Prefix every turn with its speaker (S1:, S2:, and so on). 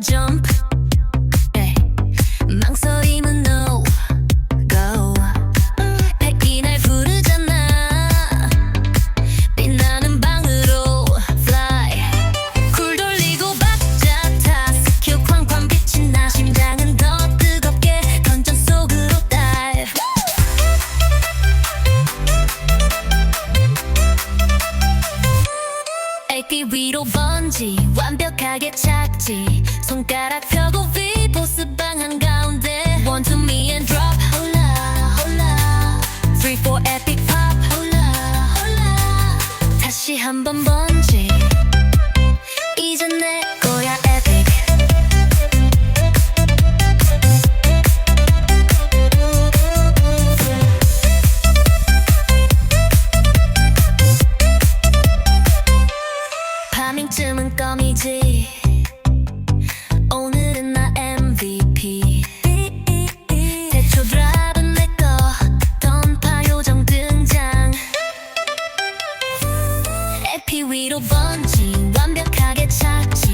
S1: jump 에이, 망설임 애기 위로 번지 완벽하게 착지. 손가락 펴고 위 보스 방 한가운데. One to me and drop. 홀라 홀라 Three four epic pop. 홀라 홀라 다시 한번 번 밤인쯤은 껌이지 오늘은 나 MVP 대초 드랍은 내꺼 던파 요정 등장. 에피 위로 번지 완벽하게 착지